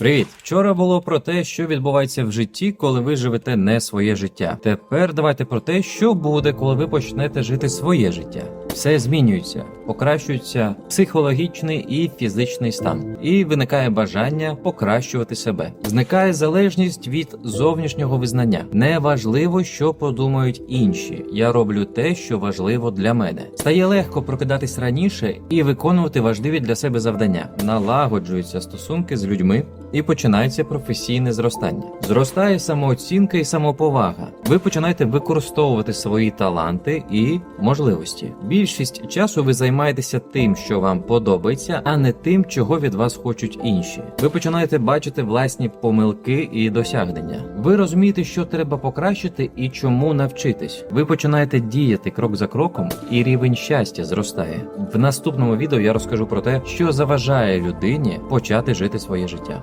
Привіт! Вчора було про те, що відбувається в житті, коли ви живете не своє життя. Тепер давайте про те, що буде, коли ви почнете жити своє життя. Все змінюється, покращується психологічний і фізичний стан, і виникає бажання покращувати себе. Зникає залежність від зовнішнього визнання. Неважливо, що подумають інші. Я роблю те, що важливо для мене. Стає легко прокидатись раніше і виконувати важливі для себе завдання. Налагоджуються стосунки з людьми і починається професійне зростання. Зростає самооцінка і самоповага. Ви починаєте використовувати свої таланти і можливості. Більшість часу ви займаєтеся тим, що вам подобається, а не тим, чого від вас хочуть інші. Ви починаєте бачити власні помилки і досягнення. Ви розумієте, що треба покращити і чому навчитись. Ви починаєте діяти крок за кроком, і рівень щастя зростає. В наступному відео я розкажу про те, що заважає людині почати жити своє життя.